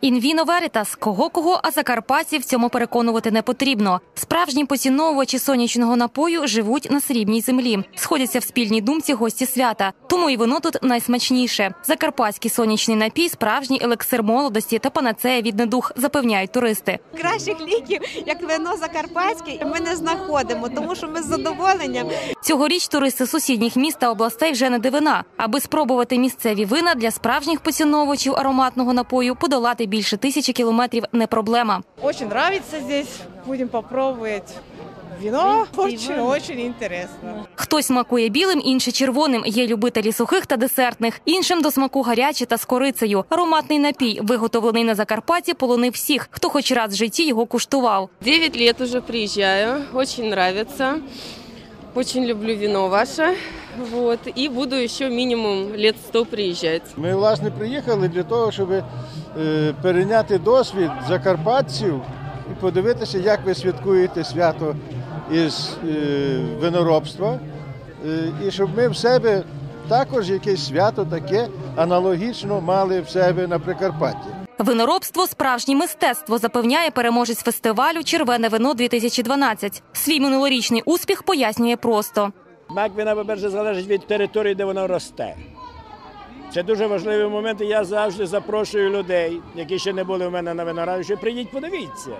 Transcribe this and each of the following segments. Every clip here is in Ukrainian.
Інвіно Верітас. Кого кого, а закарпатців цьому переконувати не потрібно. Справжні поціновувачі сонячного напою живуть на срібній землі. Сходяться в спільній думці гості свята. Тому і воно тут найсмачніше. Закарпатський сонячний напій, справжній елексир молодості та панацея від недух, запевняють туристи. кращих ліків, як вино закарпатське, ми не знаходимо, тому що ми з задоволенням Цьогоріч туристи сусідніх міст та областей вже не дивина. Аби спробувати місцеві вина для справжніх поціновувачів ароматного напою, подолати більше тисячі кілометрів не проблема. Очень нравится здесь. Будем попробовать. Вино очень-очень интересно. Хтось смакує білим, інший червоним. Є любителі сухих та десертних. Іншим до смаку гаряче та з корицею. Ароматний напій, виготовлений на Закарпатті, полонив всіх, хто хоч раз в житті його куштував. 9 лет уже приезжаю, очень нравится. Очень люблю вино ваше. Вот. И буду еще минимум лет 100 приезжать. Ми, власне, приїхали для того, щоб перейняти досвід закарпатців і подивитися, як ви святкуєте свято із е, виноробства, е, і щоб ми в себе також якесь свято таке аналогічно мали в себе на Прикарпатті. Виноробство справжнє мистецтво, запевняє переможець фестивалю Червене вино 2012 Свій минулорічний успіх пояснює просто. Смак вина, по-перше, залежить від території, де воно росте. Це дуже важливий момент, я завжди запрошую людей, які ще не були у мене на винограді, прийдіть, подивіться.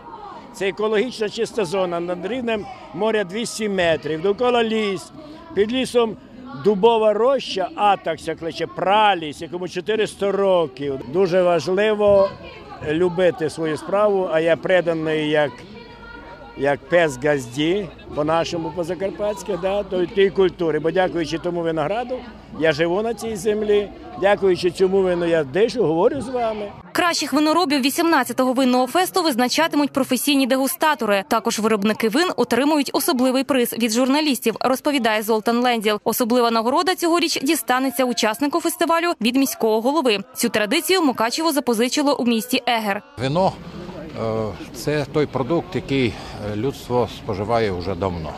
Це екологічна чиста зона над рівнем моря 200 метрів, довкола ліс, під лісом дубова роща, атакся кличе, праліс, якому 400 років. Дуже важливо любити свою справу, а я преданий як як пес газді, по-нашому, по-закарпатськи, да, то тій культури. Бо дякуючи тому винограду, я живу на цій землі, дякуючи цьому вину, я дишу, говорю з вами. Кращих виноробів 18-го винного фесту визначатимуть професійні дегустатори. Також виробники вин отримують особливий приз від журналістів, розповідає Золтан Ленділ. Особлива нагорода цьогоріч дістанеться учаснику фестивалю від міського голови. Цю традицію Мукачево запозичило у місті Егер. Вино це той продукт, який е, людство споживає вже давно.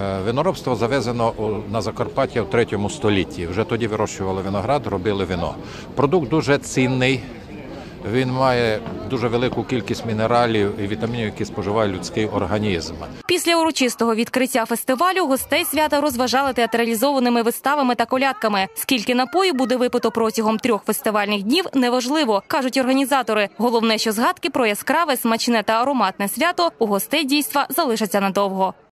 Е, Виноробство завезено на Закарпаття в третьому столітті. Вже тоді вирощували виноград, робили вино. Продукт дуже цінний. Він має дуже велику кількість мінералів і вітамінів, які споживає людський організм. Після урочистого відкриття фестивалю гостей свята розважали театралізованими виставами та колядками. Скільки напою буде випито протягом трьох фестивальних днів, неважливо, кажуть організатори. Головне, що згадки про яскраве, смачне та ароматне свято у гостей дійства залишаться надовго.